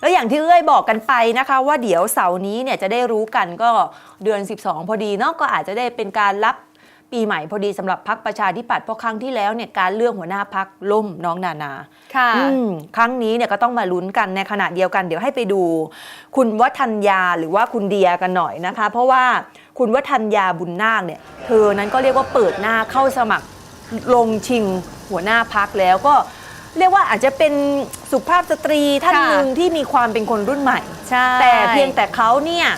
แล้วอย่างที่เอ้ยบอกกันไปนะคะว่าเดี๋ยวเสาร์นี้เนี่ยจะได้รู้กันก็เดือน 12 พอดีเนาะก็อาจจะได้เป็นการรับปีใหม่พอดีสำหรับพักประชาธิปัตย์เพราะครั้งที่แล้วเนี่ยการเลือกหัวหน้าพักล่มน้องนานาค่ะอืมครั้งนี้เนี่ยก็ต้องมาลุ้นกันในขณะเดียวกัน เดี๋ยวให้ไปดู คุณวัฒนยาหรือว่าคุณเดียกันหน่อยนะคะ เพราะว่าคุณวัฒนยาบุญนาคเนี่ยเธอนั้นก็เรียกว่าเปิดหน้าเข้าสมัครลงชิงหัวหน้าพักแล้วก็ เรียกว่าอาจจะเป็นสุภาพสตรีท่านค่ะหนึ่งที่มีความเป็นคนรุ่นใหม่ ใช่ แต่เพียงแต่เขาเนี่ย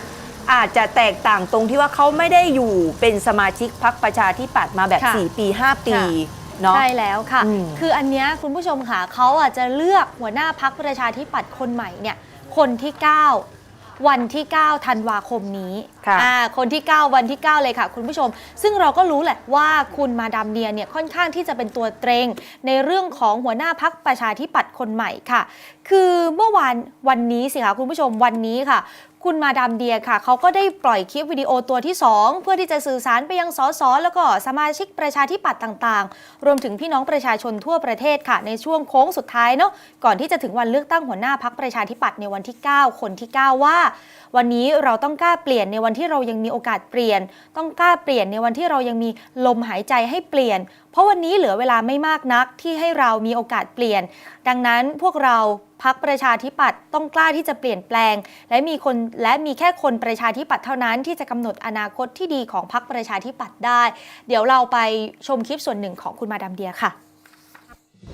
อาจจะแตกต่างตรงที่ว่าเขาไม่ได้อยู่เป็นสมาชิกพักประชาธิปัตย์มาแบบ ค่ะ4 ปี 5 ปีค่ะ เนาะ ใช่แล้วค่ะ อืมคืออันเนี้ยคุณผู้ชมค่ะเขาอาจจะเลือกหัวหน้าพักประชาธิปัตย์คนใหม่เนี่ยคนที่ 9 วันที่ 9 ธันวาคมนี้ค่ะอ่าคนที่ 9 วันที่ 9 เลยค่ะ คุณผู้ชม ซึ่งเราก็รู้แหละว่าคุณมาดามเดียเนี่ยค่อนข้างที่จะเป็นตัวเตรงในเรื่องของหัวหน้าพักประชาธิปัตย์คนใหม่ค่ะ คือเมื่อวานวันนี้สิคะคุณผู้ชมวันนี้ค่ะคุณมาดามเดียค่ะ เขาก็ได้ปล่อยคลิปวิดีโอตัวที่ 2 เพื่อที่จะสื่อสารไปยังสสแล้วก็สมาชิกประชาธิปัตย์ต่างๆ รวมถึงพี่น้องประชาชนทั่วประเทศค่ะ ในช่วงโค้งสุดท้ายเนาะก่อนที่จะถึงวันเลือกตั้งหัวหน้าพักประชาธิปัตย์ในวันที่ 9 คนที่ 9 ว่า วันนี้เราต้องกล้าเปลี่ยนในวันที่เรายังมีโอกาสเปลี่ยน ต้องกล้าเปลี่ยนในวันที่เรายังมีลมหายใจให้เปลี่ยนเพราะวันนี้เหลือเวลาไม่มากนักที่ให้เรามีโอกาสเปลี่ยน ดังนั้นพวกเราพักประชาธิปัตย์ต้องกล้าที่จะเปลี่ยนแปลง และมีคนและมีแค่คนประชาธิปัตย์เท่านั้นที่จะกำหนดอนาคตที่ดีของพักประชาธิปัตย์ได้ เดี๋ยวเราไปชมคลิปส่วนหนึ่งของคุณมาดามเดียค่ะ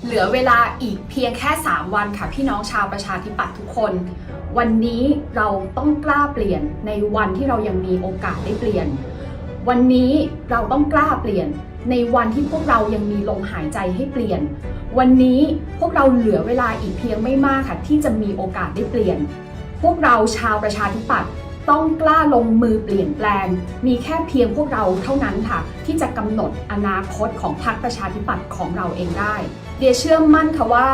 เหลือเวลาอีกเพียงแค่ 3 วันค่ะพี่น้องชาวประชาธิปัตย์ทุกคน วันนี้เราต้องกล้าเปลี่ยนในวันที่เรายังมีโอกาสได้เปลี่ยน วันนี้เราต้องกล้าเปลี่ยน ในวันที่พวกเรายังมีลมหายใจให้เปลี่ยน วันนี้พวกเราเหลือเวลาอีกเพียงไม่มากค่ะ ที่จะมีโอกาสได้เปลี่ยน พวกเราชาวประชาธิปัตย์ต้องกล้าลงมือเปลี่ยนแปลง มีแค่เพียงพวกเราเท่านั้นค่ะ ที่จะกำหนดอนาคตของพรรคประชาธิปัตย์ของเราเองได้ ดียเชื่อมั่นค่ะว่า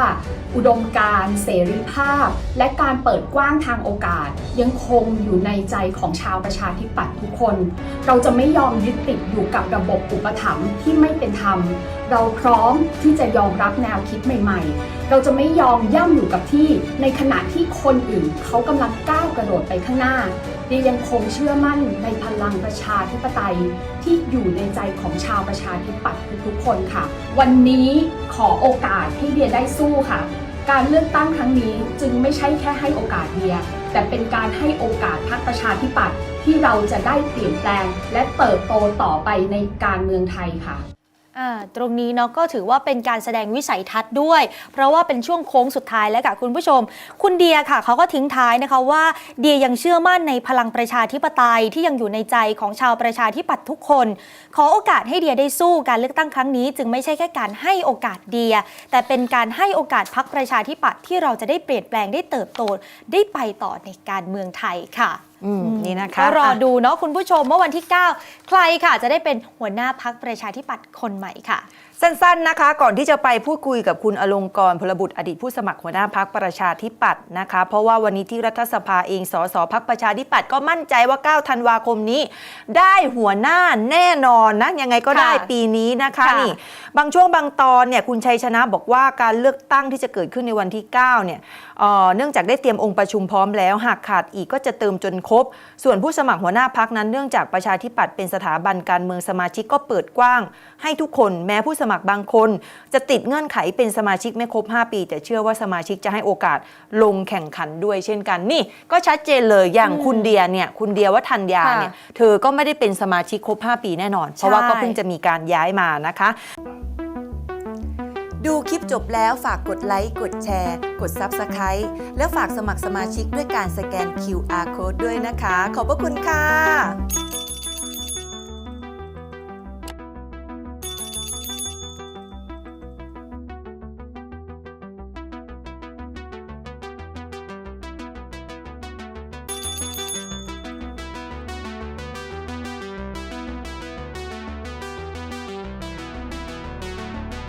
อุดมการณ์เสรีภาพ และการเปิดกว้างทางโอกาส ยังคงอยู่ในใจของชาวประชาธิปัตย์ทุกคน เราจะไม่ยอมยึดติดอยู่กับระบบอุปถัมภ์ที่ไม่เป็นธรรม เราพร้อมที่จะยอมรับแนวคิดใหม่ๆ เราจะไม่ยอมย่ำอยู่กับที่ในขณะที่คนอื่นเขากำลังก้าวกระโดดไปข้างหน้าเดียังคงเชื่อมั่นในพลังประชาธิปไตยที่อยู่ในใจของชาวประชาธิปัตย์ทุกๆคนค่ะ วันนี้ อโอกาสให้เดียได้สู้ค่ะ การเลือกตั้งครั้งนี้จึงไม่ใช่แค่ให้โอกาสเดีย แต่เป็นการให้โอกาสพรรคประชาธิปัตย์ที่เราจะได้เปลี่ยนแปลง และเติบโตต่อไปในการเมืองไทยค่ะ ตรงนี้เนาะก็ถือว่าเป็นการแสดงวิสัยทัศน์ด้วย เพราะว่าเป็นช่วงโค้งสุดท้ายแล้วค่ะคุณผู้ชม คุณเดียค่ะเขาก็ทิ้งท้ายนะคะว่าเดียยังเชื่อมั่นในพลังประชาธิปไตยที่ยังอยู่ในใจของชาวประชาธิปัตย์ทุกคน ขอโอกาสให้เดียได้สู้การเลือกตั้งครั้งนี้ จึงไม่ใช่แค่การให้โอกาสเดีย แต่เป็นการให้โอกาสพักประชาธิปัตย์ที่เราจะได้เปลี่ยนแปลงได้เติบโตได้ไปต่อในการเมืองไทยค่ะ อืมนี่นะคะก็รออะดูเนาะคุณผู้ชมเมื่อวันที่ 9 ใครค่ะ จะได้เป็นหัวหน้าพักประชาธิปัตย์คนใหม่ค่ะ สั้นๆนะคะ ก่อนที่จะไปพูดคุยกับคุณอลงกรณ์พลบุตรอดีตผู้สมัครหัวหน้าพักประชาธิปัตย์นะคะ เพราะว่าวันนี้ที่รัฐสภาเองสสพักประชาธิปัตย์ก็มั่นใจว่า 9 ธันวาคมนี้ ได้หัวหน้าแน่นอนนะยังไงก็ได้ค่ะปีนี้นะคะค่ะนี่บางช่วงบางตอนเนี่ยคุณชัยชนะบอกว่าการเลือกตั้งที่จะเกิดขึ้นในวันที่ 9 เนี่ยเอ่อเนื่องจากได้เตรียมองค์ประชุมพร้อมแล้วหากขาดอีกก็จะเติมจนครบส่วนผู้สมัครหัวหน้าพักนั้นเนื่องจากประชาธิปัตย์เป็นสถาบันการเมืองสมาชิกก็เปิดกว้าง ให้ทุกคนแม้ผู้สมัครบางคน จะติดเงื่อนไขเป็นสมาชิกไม่ครบ 5 ปี แต่เชื่อว่าสมาชิกจะให้โอกาสลงแข่งขันด้วยเช่นกันนี่ก็ชัดเจนเลยอย่างคุณเดียเนี่ยคุณเดียวัฒนยาเนี่ยเธอก็ไม่ได้เป็นสมาชิกครบ 5 ปีแน่นอน เพราะว่าก็เพิ่งจะมีการย้ายมานะคะ ดูคลิปจบแล้วฝากกดไลค์ กดแชร์ กด Subscribe และฝากสมัครสมาชิกด้วยการสแกน QR Code ด้วยนะคะ ขอบพระคุณค่ะ